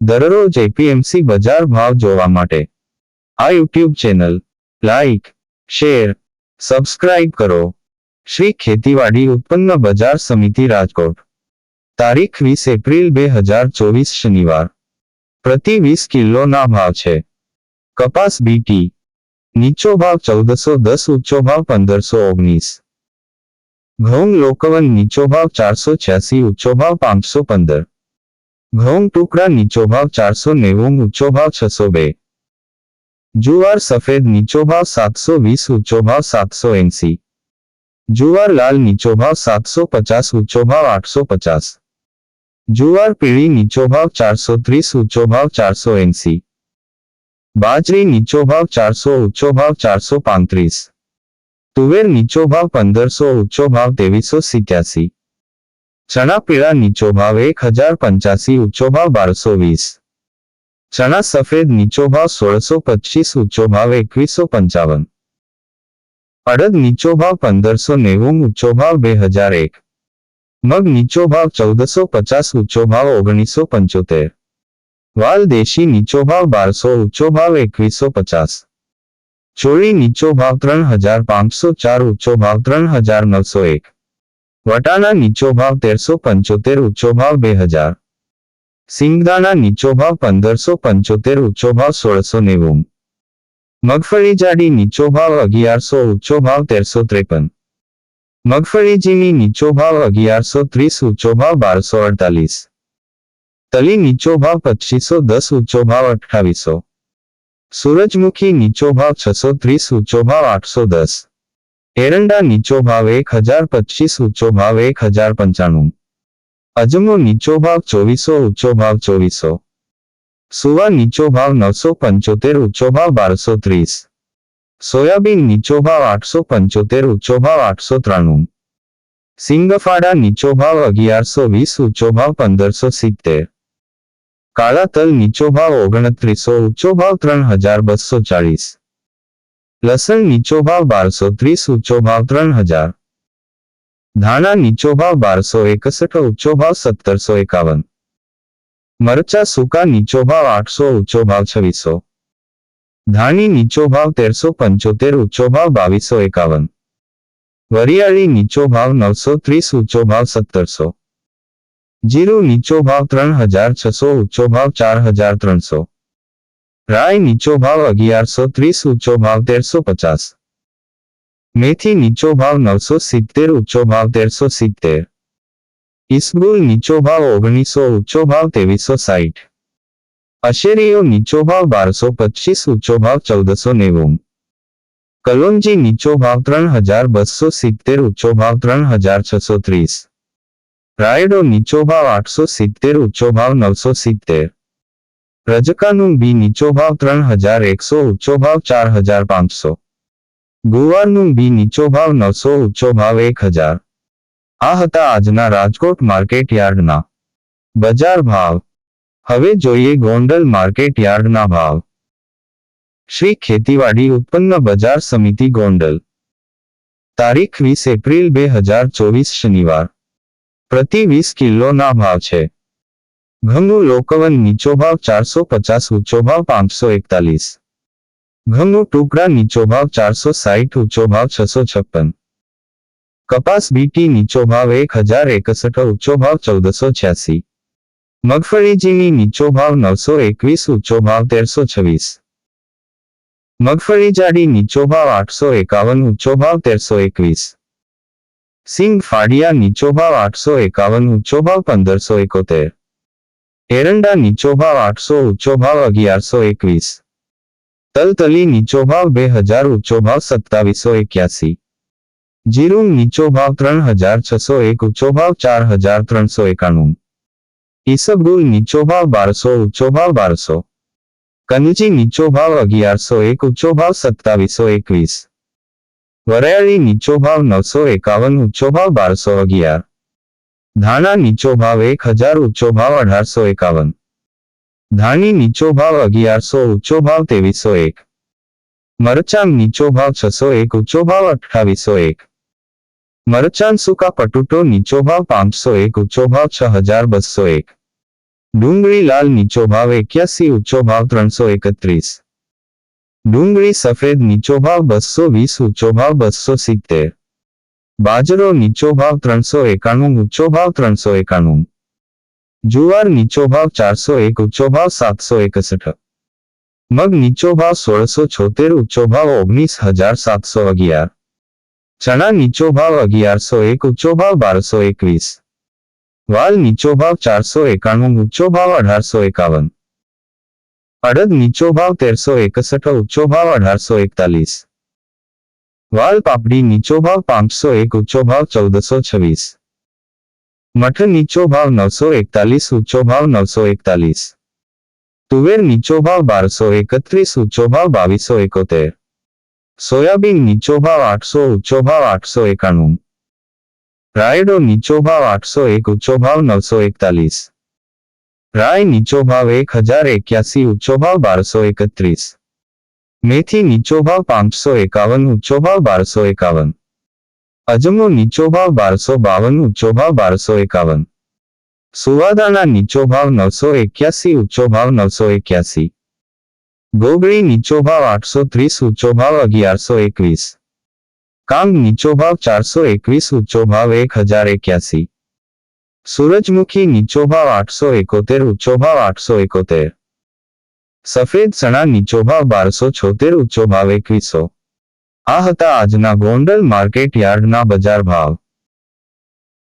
દરરોજ એપીએમસી બજાર ભાવ જોવા માટે આ YouTube channel like share subscribe કરો શ્રી ખેતીવાડી ઉત્પન્ન બજાર સમિતિ રાજકોટ તારીખ વીસ એપ્રિલ બે હજાર ચોવીસ શનિવાર પ્રતિ વીસ કિલોના ભાવ છે કપાસ બીટી નીચો ભાવ ચૌદસો દસ ઊંચો ભાવ પંદરસો ઓગણીસ ઘઉં લોકવન નીચો ભાવ ચારસો છ્યાસી ઊંચો ભાવ પાંચસો પંદર ઘઉં ટુકડા નીચો ભાવ ચારસો નેવું, ઊંચો ભાવ છસો બે. જુવાર સફેદ નીચો ભાવ સાતસો વીસ, ઊંચો ભાવ સાતસો એંસી. જુવાર લાલ નીચો ભાવ સાતસો પચાસ, ઊંચો ભાવ આઠસો પચાસ. જુવાર પીળી નીચો ભાવ ચારસો ત્રીસ, ઊંચો ભાવ ચારસો એંસી. બાજરી નીચો ભાવ ચારસો, ઊંચો ભાવ ચારસો પાંત્રીસ. તુવેર નીચો ભાવ પંદરસો, ઊંચો ભાવ ત્રેવીસો સિત્યાસી. ચણા પીળા નીચો ભાવ એક હજાર પંચ્યાસી ઊંચો ભાવ બારસો વીસ ચણા સફેદ નીચો ભાવ સોળસો પચીસ ઊંચો ભાવ એકવીસો પંચાવન અડદ નીચો ભાવ પંદરસો નેવું ઊંચો ભાવ બે હજાર એક મગ નીચો ભાવ ચૌદસો પચાસ ઊંચો ભાવ ઓગણીસો પંચોતેર વાલ દેશી નીચો ભાવ બારસો ઊંચો ભાવ એકવીસો પચાસ ચોળી નીચો ભાવ ત્રણ હજાર પાંચસો ચાર ઊંચો ભાવ ત્રણ હજાર નવસો એક વટાણા નીચો ભાવ તેરસો પંચોતેર ઊંચો ભાવ બે હજાર. સિંગદાણા નીચો ભાવ પંદરસો પંચોતેર ઊંચો ભાવ સોળસો નેવું. મગફળી જાડી નીચો ભાવ અગિયારસો ઊંચો ભાવ તેરસો ત્રેપન. મગફળી ઝીણી નીચો ભાવ અગિયારસો ત્રીસ ઊંચો ભાવ બારસો અડતાલીસ. તલી નીચો ભાવ પચીસો દસ ઊંચો ભાવ અઠાવીસો સૂરજમુખી નીચો ભાવ છસો ત્રીસ ઊંચો ભાવ આઠસો દસ. એરંડા નીચો ભાવ એક હજાર પચીસ ઊંચો ભાવ એક હજાર પંચાણું અજમો નીચો ભાવ ચોવીસો ઊંચો ભાવ ચોવીસો સુવા નીચો ભાવ નવસો પંચોતેર ઊંચો ભાવ બારસો ત્રીસ સોયાબીન નીચો ભાવ આઠસો પંચોતેર ઊંચો ભાવ આઠસો ત્રાણું સિંગફાડા નીચો ભાવ અગિયારસો વીસ ઊંચો ભાવ પંદરસો સિત્તેર કાળા તલ નીચો ભાવ ઓગણત્રીસો ઊંચો ભાવ ત્રણ હજાર બસો ચાળીસ લસણ નીચો ભાવ બારસો ત્રીસ ઊંચો ભાવ ત્રણ હજાર ધાણા નીચો ભાવ બારસો એકસઠ ઊંચો ભાવ સત્તરસો એકાવન મરચા સૂકા નીચો ભાવ આઠસો ઊંચો ભાવ છવ્વીસો ધાણી નીચો ભાવ તેરસો પંચોતેર ઊંચો ભાવ બાવીસો એકાવન વરિયાળી નીચો ભાવ નવસો ત્રીસ ઊંચો ભાવ સત્તરસો જીરું નીચો ભાવ ત્રણ હજાર છસો ઊંચો ભાવ ચાર હજાર ત્રણસો રાય નીચો ભાવ અગિયારસો ત્રીસ ઊંચો ભાવ તેરસો પચાસ મેથી નીચો ભાવ નવસો સિત્તેર ઊંચો ભાવ તેરસો સિત્તેર ઇસબુલ નીચો ભાવ ઓગણીસો ઊંચો ભાવ ત્રેવીસો સાઠ અશેરીઓ નીચો ભાવ બારસો પચીસ ઊંચો ભાવ ચૌદસો નેવું કલોંજી નીચો ભાવ ત્રણ હજાર બસો સિત્તેર ઊંચો ભાવ ત્રણ હજાર છસો ત્રીસ રાયડો નીચો ભાવ આઠસો સિત્તેર ઊંચો ભાવ નવસો સિત્તેર રજકાનું બી નીચો ભાવ ત્રણ હજાર, એકસો, ઊંચો ભાવ ચાર હજાર, પાંચસો. ગુવારનું બી નીચો ભાવ નવસો, ઊંચો ભાવ એક હજાર. આ હતા આજના રાજકોટ માર્કેટ યાર્ડના બજાર ભાવ. હવે જોઈએ ગોંડલ માર્કેટ યાર્ડના ભાવ. શ્રી ખેતીવાડી ઉત્પન્ન બજાર સમિતિ ગોંડલ. તારીખ વીસ એપ્રિલ બે હજાર ચોવીસ શનિવાર. પ્રતિ વીસ કિલોના ભાવ છે. ઘઉંનું લોકવન નીચો ભાવ ચારસો પચાસ ઊંચો ભાવ પાંચસો એકતાલીસ ઘઉંનું ટુકડા નીચો ભાવ ચારસો સાઠ ઊંચો ભાવ છસો છપ્પન કપાસ બીટી નીચો ભાવ એક હજાર એકસઠ ઊંચો ભાવ ચૌદસો છ્યાસી મગફળી ઝીણી નીચો ભાવ નવસો એકવીસ ઊંચો ભાવ તેરસો છવ્વીસ મગફળી જાડી નીચો ભાવ આઠસો એકાવન ઊંચો ભાવ તેરસો એકવીસ સિંગ ફાડિયા નીચો ભાવ આઠસો એકાવન ઊંચો ભાવ પંદરસો એકોતેર એરંડા નીચો ભાવ આઠસો ઊંચો ભાવ અગિયારસો એકવીસ. તલતલી નીચો ભાવ બે હજાર ઊંચો ભાવ સત્તાવીસો એક્યાસી. જીરું નીચો ભાવ ત્રણ હજાર છસો એક ઊંચો ભાવ ચાર હજાર ત્રણસો એકાણું. ઈસબગુલ નીચો ભાવ બારસો ઊંચો ભાવ બારસો. કનજી નીચો ભાવ અગિયારસો એક ઊંચો ભાવ સત્તાવીસો એકવીસ. વરાયળી નીચો ભાવ નવસો એકાવન ઊંચો ભાવ બારસો અગિયાર. ધાણા નીચો ભાવ એક હજાર ઊંચો ભાવ અઢારસો એકાવન ધાણી નીચો ભાવ અગિયારસો ઊંચો ભાવ ત્રેવીસો એક મરચાં નીચો ભાવ છસો એક ઊંચો ભાવ અઠ્ઠાવીસો એક મરચાં સૂકા પટુટો નીચો ભાવ પાંચસો એક ઊંચો ભાવ છ હજાર બસો એક ડુંગળી લાલ નીચો ભાવ એક્યાસી ઊંચો ભાવ ત્રણસો એકત્રીસ ડુંગળી સફેદ નીચો ભાવ બસો વીસ ઊંચો ભાવ બસો સિત્તેર બાજરો નીચો ભાવ ત્રણસો એકાણું, ઊંચો ભાવ ત્રણસો એકાણું. જુવાર નીચો ભાવ ચારસો એક, ઊંચો ભાવ સાતસો એકસઠ. મગ નીચો ભાવ સોળસો છોતેર, ઊંચો ભાવ ઓગણીસ હજાર સાતસો અગિયાર. ચણા નીચો ભાવ અગિયારસો એક, ઊંચો ભાવ બારસો એકવીસ. વાલ નીચો ભાવ ચારસો એકાણું, ઊંચો ભાવ અઢારસો એકાવન. અડદ નીચો ભાવ તેરસો એકસઠ, ઊંચો ભાવ અઢારસો એકતાલીસ. વાલ પાપડી નીચો ભાવ પાંચસો એક, ઊંચો ભાવ ચૌદસો છવ્વીસ. મઠ નીચો ભાવ નવસો એકતાલીસ, ઊંચો ભાવ નવસો એકતાલીસ. તુવેર નીચો ભાવ બારસો એકત્રીસ, ઊંચો ભાવ બાવીસો એકોતેર. સોયાબીન નીચો ભાવ આઠસો, ઊંચો ભાવ આઠસો એકાણું. રાયડો નીચો ભાવ આઠસો એક, ઊંચો ભાવ નવસો એકતાલીસ. રાય નીચો ભાવ એક હજાર એક્યાસી, ઊંચો ભાવ બારસો એકત્રીસ. મેથી નીચો ભાવ પાંચસો એકાવન ઊંચો ભાવ બારસો એકાવન. અજમો નીચો ભાવ બારસો બાવન ઊંચો ભાવ બારસો એકાવન. સુવાદાના નીચો ભાવ નવસો એક્યાસી ઊંચો ભાવ નવસો એક્યાસી. ગોગળી નીચો ભાવ આઠસો ત્રીસ ઊંચો ભાવ અગિયારસો એકવીસ. કાંગ નીચો ભાવ ચારસો એકવીસ ઊંચો ભાવ એક હજાર એક્યાસી. સૂરજમુખી નીચો ભાવ આઠસો એકોતેર ઊંચો ભાવ આઠસો એકોતેર. સફેદ ચણા નીચો ભાવ બારસો છોતેર ઊંચો ભાવ એકવીસો. આ હતા આજના ગોંડલ માર્કેટ યાર્ડના બજાર ભાવ.